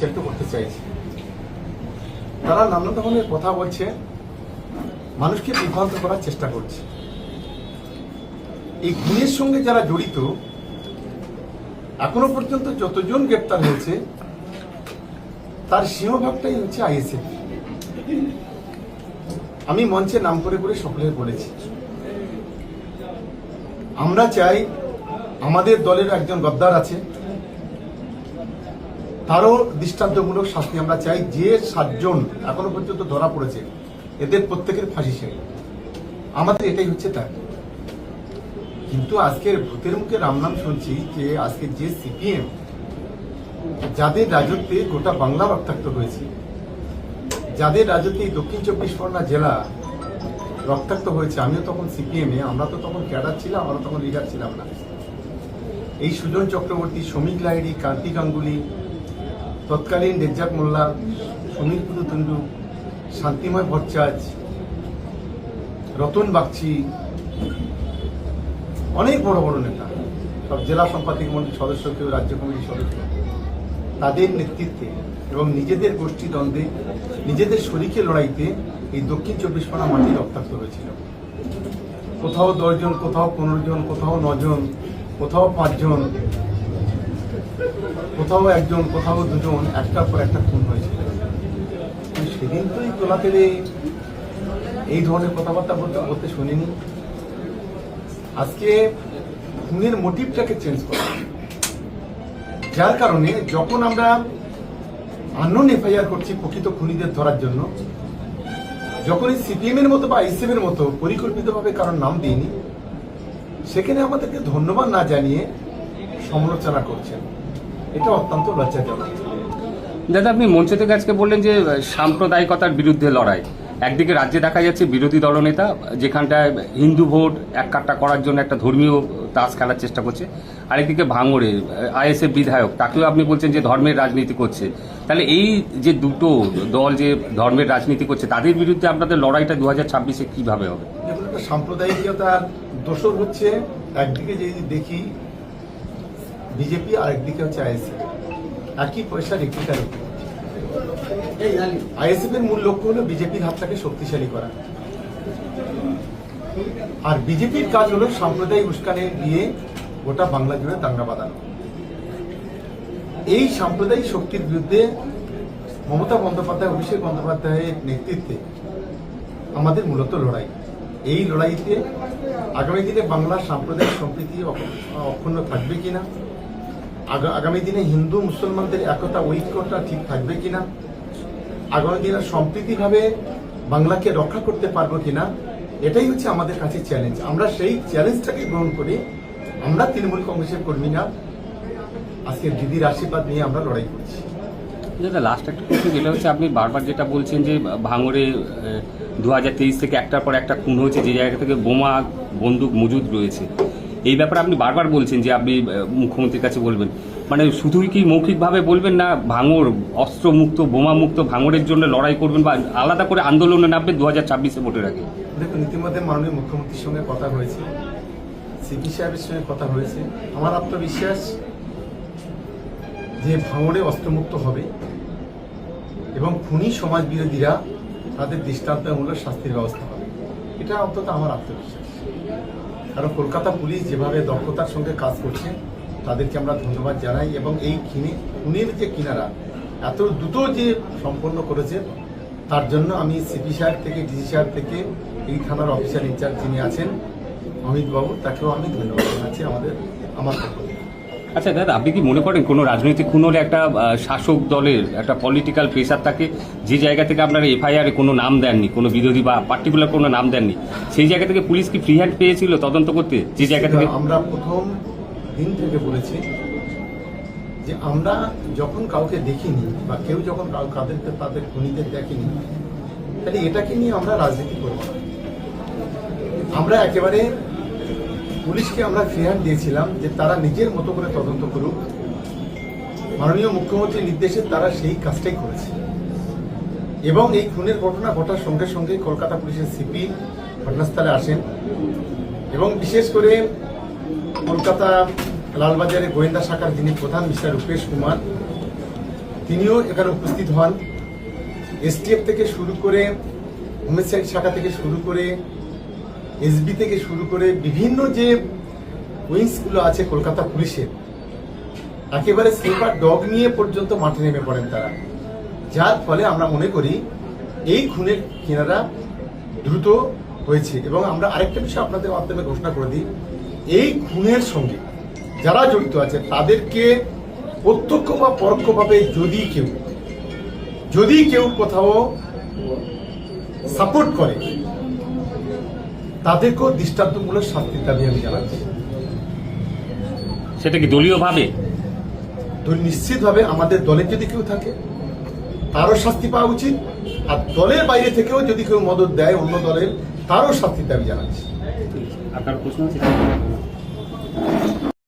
পরিচালিত করতে চাইছে। তারা নানা ধরনের কথা বলছে, মানুষকে বিভ্রান্ত করার চেষ্টা করছে। এই খুনের সঙ্গে যারা জড়িত, এখনও পর্যন্ত যতজন গ্রেপ্তার হয়েছে, তার সিংহভাগটাই হচ্ছে আইএসএফ। আমি মঞ্চে নাম করে করে সকলের বলেছি, আমরা চাই আমাদের দলের একজন গদ্দার আছে তারও দৃষ্টান্তমূলক শাস্তি আমরা চাই যে সাতজন এখনও পর্যন্ত ধরা পড়েছে, এদের প্রত্যেকের ফাঁসি চাই। আমাদের এটাই হচ্ছে তার। কিন্তু আজকের ভূতের মুখে রামনাম শুনছি যে আজকে যে সিপিএম যাদের রাজত্বে গোটা বাংলা রক্তাক্ত হয়েছে, যাদের রাজত্বে দক্ষিণ চব্বিশ পরগনা জেলা রক্তাক্ত হয়েছে, আমিও তখন সিপিএম এ আমরা তো তখন ক্যাডার ছিলাম, আমরা তখন লিডার ছিলাম না। এই সুজন চক্রবর্তী শ্রমিক লাহিড়ী কান্তি গাঙ্গুলি তৎকালীন রেজ্জাক মোল্লা সমীর কুদু তুন্ডু শান্তিময় ভট্টাচ রতন বাগচি, অনেক বড় বড় নেতা, সব জেলা সম্পাদক মন্ত্রী সদস্য, কেউ রাজ্য কমিটির সদস্য। তাদের নেতৃত্বে এবং নিজেদের গোষ্ঠী দ্বন্দ্বে নিজেদের শরীরকে লড়াইতে এই দক্ষিণ চব্বিশ পরগনা মাটি রক্তাক্ত হয়েছিল। কোথাও দশজন, কোথাও পনেরো জন, কোথাও নজন, কোথাও পাঁচজন কোথাও একজন, কোথাও দুজন, একটার পর একটা খুন কিন্তু সেদিন তো এই তোলা এই ধরনের কথাবার্তা বলতে বলতে শুনিনি। আজকে খুনের মোটিভটাকে চেঞ্জ করা। যার কারণে যখন আমরা আননোন এফআইআর করছি প্রকৃত খুনিদের ধরার জন্য, যখন এই সিপিএম এর মতো বা আইসিএম এর মতো পরিকল্পিতভাবে কারোর নাম দিইনি, সেখানে আমাদেরকে ধন্যবাদ না জানিয়ে সমালোচনা করছেন। এটা অত্যন্ত লজ্জাজনক। দাদা আপনি মঞ্চ থেকে আজকে বললেন যে সাম্প্রদায়িকতার বিরুদ্ধে লড়াই। একদিকে রাজ্যে দেখা যাচ্ছে বিরোধী দলনেতা যেখানটায় হিন্দু ভোট এক কাট্টা করার জন্য একটা ধর্মীয় তাস খেলার চেষ্টা করছে। আরেকদিকে ভাঙড়ে আইএসএফ বিধায়ক তাকেও আপনি বলছেন যে ধর্মের রাজনীতি করছে। তাহলে এই যে দুটো দল যে ধর্মের রাজনীতি করছে তাদের বিরুদ্ধে আপনাদের লড়াইটা দু হাজার ছাব্বিশে কীভাবে হবে? সাম্প্রদায়িকতার দোষর হচ্ছে একদিকে যদি দেখি বিজেপি আর একদিকে হচ্ছে আইএসএফ একই পয়সার একটি কারণ আইএসএফ এর মূল লক্ষ্য হলো বিজেপির হাতটাকে শক্তিশালী করা। আর বিজেপির কাজ হলো সাম্প্রদায়িক উস্কানে দিয়ে গোটা বাংলা জুড়ে দাঙ্গা বাঁধানো। এই সাম্প্রদায়িক শক্তির বিরুদ্ধে মমতা বন্দ্যোপাধ্যায় অভিষেক বন্দ্যোপাধ্যায়ের নেতৃত্বে আমাদের মূলত লড়াই। এই লড়াইতে আগামী দিনে বাংলার সাম্প্রদায়িক সম্প্রীতি অক্ষ- অক্ষুণ্ণ থাকবে কিনা আগামী দিনে হিন্দু মুসলমানদের একতা, ঐক্যটা ঠিক থাকবে কিনা? আগামী দিনে সম্প্রীতিভাবে বাংলাকে রক্ষা করতে পারব কিনা? এটাই হচ্ছে আমাদের কাছে চ্যালেঞ্জ আমরা সেই চ্যালেঞ্জটাকে গ্রহণ করে। আমরা তৃণমূল কংগ্রেসের কর্মীরা আজকে দিদির আশীর্বাদ নিয়ে আমরা লড়াই করছি। দাদা লাস্ট একটা প্রশ্ন, যেটা হচ্ছে আপনি বারবার যেটা বলছেন যে ভাঙড়ে দু হাজার তেইশ থেকে একটার পর একটা খুন হয়েছে, যে জায়গা থেকে বোমা, বন্দুক, মজুদ রয়েছে। এই ব্যাপারে আপনি বারবার বলছেন যে আপনি মুখ্যমন্ত্রীর কাছে বলবেন। মানে শুধুই কি মৌখিকভাবে বলবেন না, ভাঙড়, অস্ত্রমুক্ত বোমা মুক্ত ভাঙড়ের জন্য লড়াই করবেন বা আলাদা করে আন্দোলনে নামবেন দু হাজার ছাব্বিশে ভোটের আগে? দেখুন, ইতিমধ্যে মাননীয় মুখ্যমন্ত্রীর সঙ্গে কথা হয়েছে, সিপি সাহেবের সঙ্গে কথা হয়েছে। আমার আত্মবিশ্বাস যে ভাঙড়ে অস্ত্রমুক্ত হবে এবং খুনি সমাজ বিরোধীরা তাদের দৃষ্টান্তমূলক শাস্তির ব্যবস্থা হবে। এটা অন্তত আমার আত্মবিশ্বাস। কারণ কলকাতা পুলিশ যেভাবে দক্ষতার সঙ্গে কাজ করছে, তাদেরকে আমরা ধন্যবাদ জানাই এবং এই খিনে খুনের যে কিনারা, এত দ্রুত যে সম্পন্ন করেছে, তার জন্য আমি সিপি সাহেব থেকে ডিসি সাহেব থেকে এই থানার অফিসার ইনচার্জ যিনি আছেন, অমিতবাবু, তাকেও আমি ধন্যবাদ জানাচ্ছি আমাদের আমার। আচ্ছা দাদা, আপনি কি মনে করেন কোনো রাজনৈতিক হলে একটা শাসক দলের একটা পলিটিক্যাল প্রেশার থাকে? যে জায়গা থেকে আপনারা এফআইআরে কোনো নাম দেননি, কোনো বিরোধী বা পার্টিকুলার কোনো নাম দেননি, সেই জায়গা থেকে পুলিশ কি ফ্রি হ্যান্ড পেয়েছিল তদন্ত করতে? যে জায়গা থেকে আমরা প্রথম দিন থেকে বলেছি যে আমরা যখন কাউকে দেখিনি বা কেউ যখন কাউ- কাদেরকে, তাদের খুনিদের দেখেনি, তাহলে এটাকে নিয়ে আমরা রাজনীতি করব আমরা একেবারে পুলিশকে আমরা ফিয়ার দিয়েছিলাম যে তারা নিজের মতো করে তদন্ত করুক। মাননীয় মুখ্যমন্ত্রীর নির্দেশে তারা সেই কাজটাই করেছে। এবং এই খুনের ঘটনা ঘটার সঙ্গে সঙ্গে কলকাতা পুলিশের সিপি ঘটনাস্থলে আসেন। এবং বিশেষ করে কলকাতা লালবাজারে গোয়েন্দা শাখার যিনি প্রধান মিস্টার রূপেশ কুমার, তিনিও এখানে উপস্থিত হন। এসটিএফ থেকে শুরু করে হোমিসাইড শাখা থেকে শুরু করে এসবি থেকে শুরু করে বিভিন্ন যে উইংসগুলো আছে কলকাতা পুলিশের, একেবারে স্লিপার ডগ নিয়ে পর্যন্ত মাঠে নেমে পড়েন তারা। যার ফলে আমরা মনে করি এই খুনের কিনারা দ্রুত হয়েছে। এবং আমরা আরেকটা বিষয় আপনাদের মাধ্যমে ঘোষণা করে দিই, এই খুনের সঙ্গে যারা জড়িত আছে, তাদেরকে প্রত্যক্ষ বা পরোক্ষভাবে যদি কেউ যদি কেউ কোথাও সাপোর্ট করে তাদেরকেও দৃষ্টান্তমূলক শাস্তির দাবি আমি জানাচ্ছি। সেটা কি দলীয়ভাবে? নিশ্চিত নিশ্চিতভাবে আমাদের দলের যদি কেউ থাকে তারও শাস্তি পাওয়া উচিত আর দলের বাইরে থেকেও যদি কেউ মদত দেয় অন্য দলের তারও শাস্তির দাবি জানাচ্ছি। আপনার প্রশ্ন আছে?